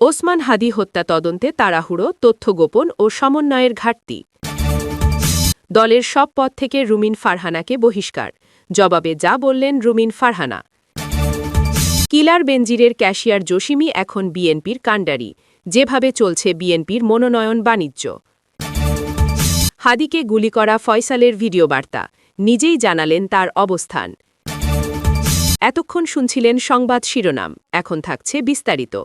ওসমান হাদি হত্যা তদন্তে তাড়াহুড়ো, তথ্য গোপন ও সমন্বয়ের ঘাটতি। দলের সব পদ থেকে রুমিন ফারহানাকে বহিষ্কার। জবাবে যা বললেন রুমিন ফারহানা। কিলার বেনজিরের ক্যাশিয়ার জসিমি এখন বিএনপির কাণ্ডারি। যেভাবে চলছে বিএনপির মনোনয়ন বাণিজ্য। হাদিকে গুলি করা ফয়সালের ভিডিও বার্তা। নিজেই জানালেন তার অবস্থান। এতক্ষণ শুনছিলেন সংবাদ শিরোনাম। এখন থাকছে বিস্তারিত।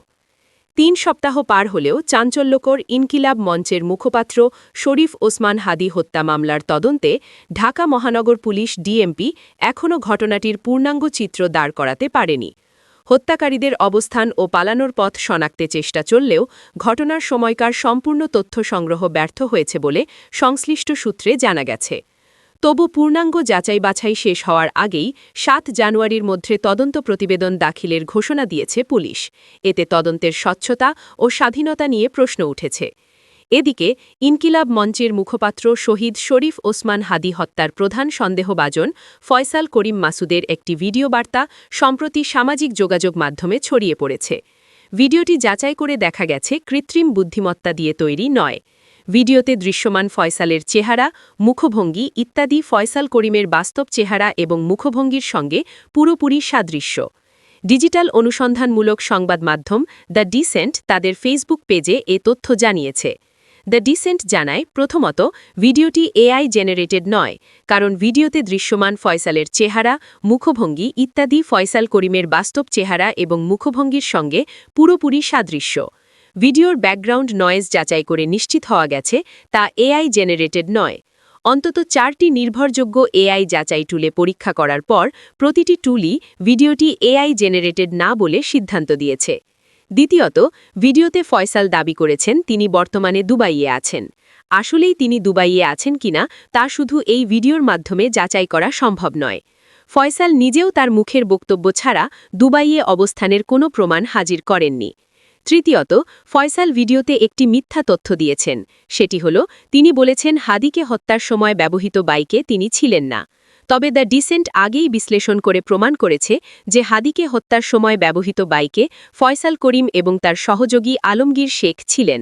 তিন সপ্তাহ পার হলেও চাঞ্চল্যকর ইনকিলাব মঞ্চের মুখপাত্র শরীফ ওসমান হাদি হত্যা মামলার তদন্তে ঢাকা মহানগর পুলিশ ডিএমপি এখনও ঘটনাটির পূর্ণাঙ্গ চিত্র দাঁড় করাতে পারেনি। হত্যাকারীদের অবস্থান ও পালানোর পথ শনাক্তে চেষ্টা চললেও ঘটনার সময়কার সম্পূর্ণ তথ্য সংগ্রহ ব্যর্থ হয়েছে বলে সংশ্লিষ্ট সূত্রে জানা গেছে। তবু পূর্ণাঙ্গ যাচাই বাছাই শেষ হওয়ার আগেই সাত জানুয়ারির মধ্যে তদন্ত প্রতিবেদন দাখিলের ঘোষণা দিয়েছে পুলিশ। এতে তদন্তের স্বচ্ছতা ও স্বাধীনতা নিয়ে প্রশ্ন উঠেছে। এদিকে, ইনকিলাব মঞ্চের মুখপাত্র শহীদ শরীফ ওসমান হাদি হত্যার প্রধান সন্দেহভাজন ফয়সাল করিম মাসুদের একটি ভিডিও বার্তা সম্প্রতি সামাজিক যোগাযোগ মাধ্যমে ছড়িয়ে পড়েছে। ভিডিওটি যাচাই করে দেখা গেছে কৃত্রিম বুদ্ধিমত্তা দিয়ে তৈরি নয়। ভিডিওতে দৃশ্যমান ফয়সালের চেহারা, মুখভঙ্গি ইত্যাদি ফয়সাল করিমের বাস্তব চেহারা এবং মুখভঙ্গির সঙ্গে পুরোপুরি সাদৃশ্য। ডিজিটাল অনুসন্ধানমূলক সংবাদ মাধ্যম দ্য ডিসেন্ট তাদের ফেসবুক পেজে এ তথ্য জানিয়েছে। দ্য ডিসেন্ট জানায়, প্রথমত, ভিডিওটি এআই জেনারেটেড নয়, কারণ ভিডিওতে দৃশ্যমান ফয়সালের চেহারা, মুখভঙ্গি ইত্যাদি ফয়সাল করিমের বাস্তব চেহারা এবং মুখভঙ্গির সঙ্গে পুরোপুরি সাদৃশ্য। ভিডিওর ব্যাকগ্রাউন্ড নয়েজ যাচাই করে নিশ্চিত হওয়া গেছে, তা এআই জেনারেটেড নয়। অন্তত চারটি নির্ভরযোগ্য এআই যাচাই টুলে পরীক্ষা করার পর, প্রতিটি টুলই ভিডিওটি এআই জেনারেটেড না বলে সিদ্ধান্ত দিয়েছে। দ্বিতীয়ত, ভিডিওতে ফয়সাল দাবি করেছেন তিনি বর্তমানে দুবাইয়ে আছেন। আসলেই তিনি দুবাইয়ে আছেন কিনা, তা শুধু এই ভিডিওর মাধ্যমে যাচাই করা সম্ভব নয়। ফয়সাল নিজেও তার মুখের বক্তব্য ছাড়া দুবাইয়ে অবস্থানের কোনো প্রমাণ হাজির করেননি। তৃতীয়ত, ফয়সাল ভিডিওতে একটি মিথ্যা তথ্য দিয়েছেন। সেটি হল, তিনি বলেছেন হাদিকে হত্যার সময় ব্যবহৃত বাইকে তিনি ছিলেন না। তবে দ্য ডিসেন্ট আগেই বিশ্লেষণ করে প্রমাণ করেছে যে হাদিকে হত্যার সময় ব্যবহৃত বাইকে ফয়সাল করিম এবং তার সহযোগী আলমগীর শেখ ছিলেন।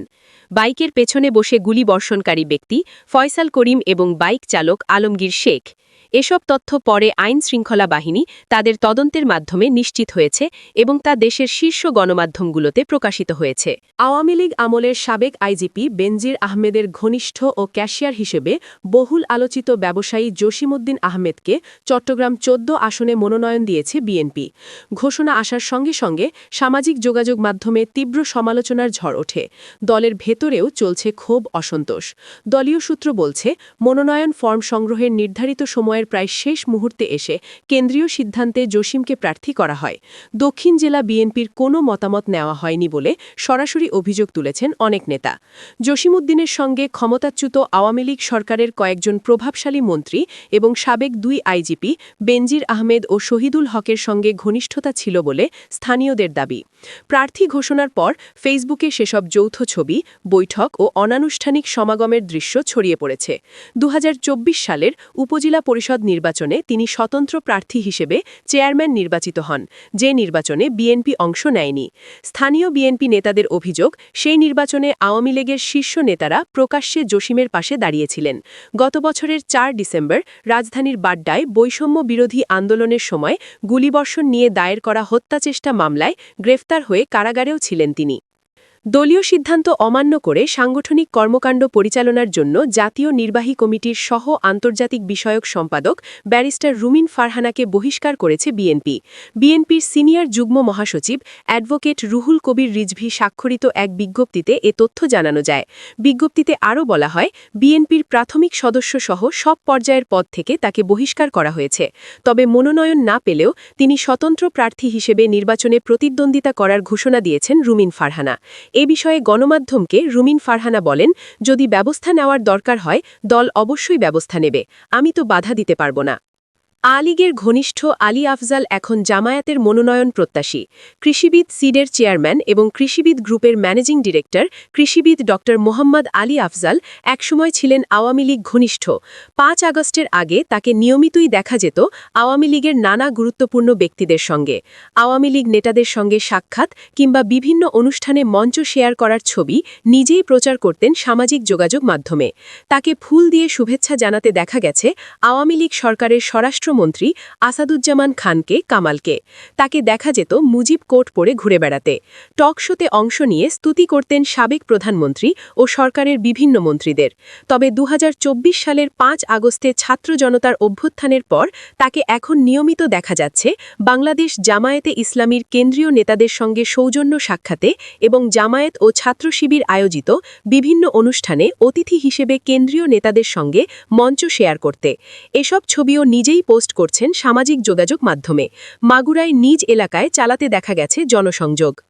বাইকের পেছনে বসে গুলি বর্ষণকারী ব্যক্তি ফয়সাল করিম এবং বাইক চালক আলমগীর শেখ। এসব তথ্য পরে আইন শৃঙ্খলা বাহিনী তাদের তদন্তের মাধ্যমে নিশ্চিত হয়েছে এবং তা দেশের শীর্ষ গণমাধ্যমগুলোতে প্রকাশিত হয়েছে। আওয়ামী লীগ আমলের সাবেক আইজিপি বেনজির আহমেদের ঘনিষ্ঠ ও ক্যাশিয়ার হিসেবে বহুল আলোচিত ব্যবসায়ী জসিমুদ্দিন আহমেদকে চট্টগ্রাম চোদ্দ আসনে মনোনয়ন দিয়েছে বিএনপি। ঘোষণা আসার সঙ্গে সঙ্গে সামাজিক যোগাযোগ মাধ্যমে তীব্র সমালোচনার ঝড় ওঠে। দলের ভেতরেও চলছে ক্ষোভ, অসন্তোষ। দলীয় সূত্র বলছে, মনোনয়ন ফর্ম সংগ্রহের নির্ধারিত সময়ের প্রায় শেষ মুহূর্তে এসে কেন্দ্রীয় সিদ্ধান্তে জসিমকে প্রার্থী করা হয়। দক্ষিণ জেলা বিএনপির কোনো মতামত নেওয়া হয়নি বলে সরাসরি অভিযোগ তুলেছেন অনেক নেতা। জসিমুদ্দিনের সঙ্গে ক্ষমতাচ্যুত আওয়ামী লীগ সরকারের কয়েকজন প্রভাবশালী মন্ত্রী এবং সাবেক দুই আইজিপি বেনজির আহমেদ ও শহীদুল হকের সঙ্গে ঘনিষ্ঠতা ছিল বলে স্থানীয়দের দাবি। প্রার্থী ঘোষণার পর ফেসবুকে সেসব যৌথ ছবি, বৈঠক ও অনানুষ্ঠানিক সমাগমের দৃশ্য ছড়িয়ে পড়েছে। দু হাজার চব্বিশ সালের উপজেলা পরিষদ নির্বাচনে তিনি স্বতন্ত্র প্রার্থী হিসেবে চেয়ারম্যান নির্বাচিত হন, যে নির্বাচনে বিএনপি অংশ নেয়নি। স্থানীয় বিএনপি নেতাদের অভিযোগ, সেই নির্বাচনে আওয়ামী লীগের শীর্ষ নেতারা প্রকাশ্যে জসিমের পাশে দাঁড়িয়েছিলেন। গত বছরের চার ডিসেম্বর, রাজধানীর বাড্ডায় বৈষম্য বিরোধী আন্দোলনের সময় গুলিবর্ষণ নিয়ে দায়ের করা হত্যাচেষ্টা মামলায় গ্রেফতার হয়ে কারাগারেও ছিলেন তিনি। দলীয় সিদ্ধান্ত অমান্য করে সাংগঠনিক কর্মকাণ্ড পরিচালনার জন্য জাতীয় নির্বাহী কমিটির সহ আন্তর্জাতিক বিষয়ক সম্পাদক ব্যারিস্টার রুমিন ফারহানাকে বহিষ্কার করেছে বিএনপি। বিএনপির সিনিয়র যুগ্ম মহাসচিব অ্যাডভোকেট রুহুল কবির রিজভি স্বাক্ষরিত এক বিজ্ঞপ্তিতে এ তথ্য জানানো যায়। বিজ্ঞপ্তিতে আরও বলা হয়, বিএনপির প্রাথমিক সদস্য সহ সব পর্যায়ের পদ থেকে তাকে বহিষ্কার করা হয়েছে। তবে মনোনয়ন না পেলেও তিনি স্বতন্ত্র প্রার্থী হিসেবে নির্বাচনে প্রতিদ্বন্দ্বিতা করার ঘোষণা দিয়েছেন রুমিন ফারহানা। এ বিষয়ে গণমাধ্যমকে রুমিন ফারহানা বলেন, যদি ব্যবস্থা নেওয়ার দরকার হয়, দল অবশ্যই ব্যবস্থা নেবে। আমি তো বাধা দিতে পারব না। আলীগের ঘনিষ্ঠ আলী আফজাল এখন জামায়াতের মনোনয়ন প্রত্যাশী, কৃষিবিদ সিডের চেয়ারম্যান এবং কৃষিবিদ গ্রুপের ম্যানেজিং ডিরেক্টর, কৃষিবিদ ড মোহাম্মদ আলী আফজাল একসময় ছিলেন আওয়ামী লীগ ঘনিষ্ঠ। পাঁচ আগস্টের আগে তাকে নিয়মিতই দেখা যেত আওয়ামী লীগের নানা গুরুত্বপূর্ণ ব্যক্তিদের সঙ্গে। আওয়ামী লীগ নেতাদের সঙ্গে সাক্ষাৎ কিংবা বিভিন্ন অনুষ্ঠানে মঞ্চ শেয়ার করার ছবি নিজেই প্রচার করতেন সামাজিক যোগাযোগ মাধ্যমে। তাকে ফুল দিয়ে শুভেচ্ছা জানাতে দেখা গেছে আওয়ামী লীগ সরকারের স্বরাষ্ট্রমন্ত্রী আসাদুজ্জামান খানকে, কামালকে। তাকে দেখা যেত মুজিব কোট পরে ঘুরে বেড়াতে। টক শোতে অংশ নিয়ে স্তুতি করতেন সাবেক প্রধানমন্ত্রী ও সরকারের বিভিন্ন মন্ত্রীদের। তবে দু সালের পাঁচ আগস্টে ছাত্র জনতার অভ্যুত্থানের পর তাকে এখন নিয়মিত দেখা যাচ্ছে বাংলাদেশ জামায়াতে ইসলামীর কেন্দ্রীয় নেতাদের সঙ্গে সৌজন্য সাক্ষাতে এবং জামায়াত ও ছাত্র শিবির আয়োজিত বিভিন্ন অনুষ্ঠানে অতিথি হিসেবে কেন্দ্রীয় নেতাদের সঙ্গে মঞ্চ শেয়ার করতে। এসব ছবিও নিজেই পোস্ট করছেন সামাজিক যোগাযোগ মাধ্যমে। মাগুরায় নিজ এলাকায় চালাতে দেখা গেছে জনসংযোগ।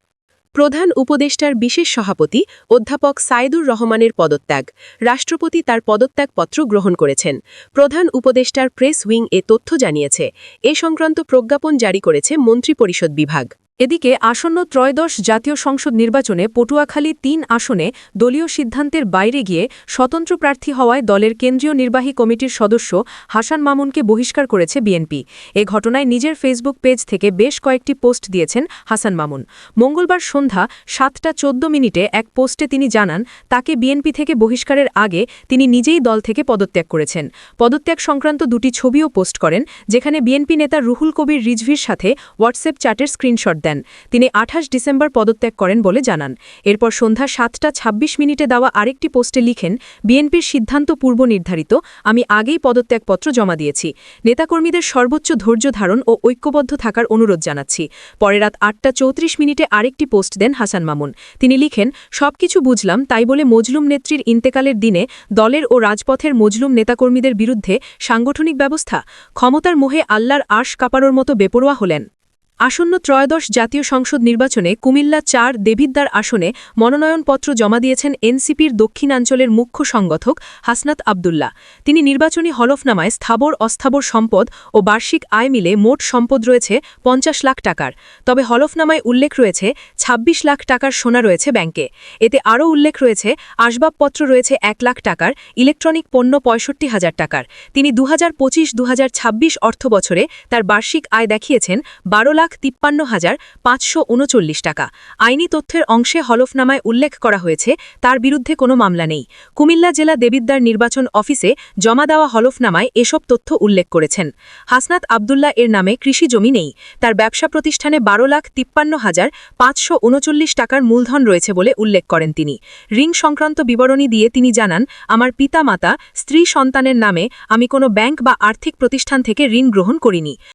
প্রধান উপদেষ্টার বিশেষ সভাপতি অধ্যাপক সাইদুর রহমানের পদত্যাগ। রাষ্ট্রপতি তার পদত্যাগপত্র গ্রহণ করেছেন। প্রধান উপদেষ্টার প্রেস উইং এ তথ্য জানিয়েছে, এ সংক্রান্ত প্রজ্ঞাপন জারি করেছে মন্ত্রিপরিষদ বিভাগ। এদিকে আসন্ন ত্রয়োদশ জাতীয় সংসদ নির্বাচনে পটুয়াখালী তিন আসনে দলীয় সিদ্ধান্তের বাইরে গিয়ে স্বতন্ত্র প্রার্থী হওয়ায় দলের কেন্দ্রীয় নির্বাহী কমিটির সদস্য হাসান মামুনকে বহিষ্কার করেছে বিএনপি। এ ঘটনায় নিজের ফেসবুক পেজ থেকে বেশ কয়েকটি পোস্ট দিয়েছেন হাসান মামুন। মঙ্গলবার সন্ধ্যা সাতটা চোদ্দ মিনিটে এক পোস্টে তিনি জানান, তাকে বিএনপি থেকে বহিষ্কারের আগে তিনি নিজেই দল থেকে পদত্যাগ করেছেন। পদত্যাগ সংক্রান্ত দুটি ছবিও পোস্ট করেন, যেখানে বিএনপি নেতা রুহুল কবির রিজভির সাথে হোয়াটসঅ্যাপ চ্যাটের স্ক্রিনশট দেন। তিনি আঠাশ ডিসেম্বর পদত্যাগ করেন বলে জানান। এরপর সন্ধ্যা সাতটা ২৬ মিনিটে দেওয়া আরেকটি পোস্টে লিখেন, বিএনপির সিদ্ধান্ত পূর্ব নির্ধারিত, আমি আগেই পদত্যাগপত্র জমা দিয়েছি। নেতাকর্মীদের সর্বোচ্চ ধৈর্য ধারণ ও ঐক্যবদ্ধ থাকার অনুরোধ জানাচ্ছি। পরে রাত আটটা চৌত্রিশ মিনিটে আরেকটি পোস্ট দেন হাসান মামুন। তিনি লিখেন, সবকিছু বুঝলাম, তাই বলে মজলুম নেত্রীর ইন্তেকালের দিনে দলের ও রাজপথের মজলুম নেতাকর্মীদের বিরুদ্ধে সাংগঠনিক ব্যবস্থা, ক্ষমতার মোহে আল্লাহর আশ কাপারোর মতো বেপরোয়া হলেন। আসন্ন ত্রয়োদশ জাতীয় সংসদ নির্বাচনে কুমিল্লা চার দেবিদ্দার আসনে মনোনয়নপত্র জমা দিয়েছেন এনসিপির দক্ষিণাঞ্চলের মুখ্য সংগঠক হাসনাত আবদুল্লা তিনি নির্বাচনী হলফনামায় স্থাবর অস্থাবর সম্পদ ও বার্ষিক আয় মিলে মোট সম্পদ রয়েছে পঞ্চাশ লাখ টাকার। তবে হলফনামায় উল্লেখ রয়েছে ২৬ লাখ টাকার সোনা রয়েছে ব্যাংকে। এতে আরও উল্লেখ রয়েছে আসবাবপত্র রয়েছে এক লাখ টাকার, ইলেকট্রনিক পণ্য পঁয়ষট্টি হাজার টাকার। তিনি দু হাজার পঁচিশ দু অর্থ বছরে তার বার্ষিক আয় দেখিয়েছেন বারো লাখ তিপ্পান্ন হাজার পাঁচশো উনচল্লিশ টাকা। আইনি তথ্যের অংশে হলফনামায় উল্লেখ করা হয়েছে, তার বিরুদ্ধে কোনো মামলা নেই। কুমিল্লা জেলা দেবিদ্দার নির্বাচন অফিসে জমা দেওয়া হলফনামায় এসব তথ্য উল্লেখ করেছেন। হাসনাত আবদুল্লাহ এর নামে কৃষি জমি নেই। তার ব্যবসা প্রতিষ্ঠানে বারো লাখ তিপ্পান্ন হাজার পাঁচশো উনচল্লিশ টাকার মূলধন রয়েছে বলে উল্লেখ করেন তিনি। ঋণ সংক্রান্ত বিবরণী দিয়ে তিনি জানান, আমার পিতা মাতা স্ত্রী সন্তানের নামে আমি কোনো ব্যাংক বা আর্থিক প্রতিষ্ঠান থেকে ঋণ গ্রহণ করিনি।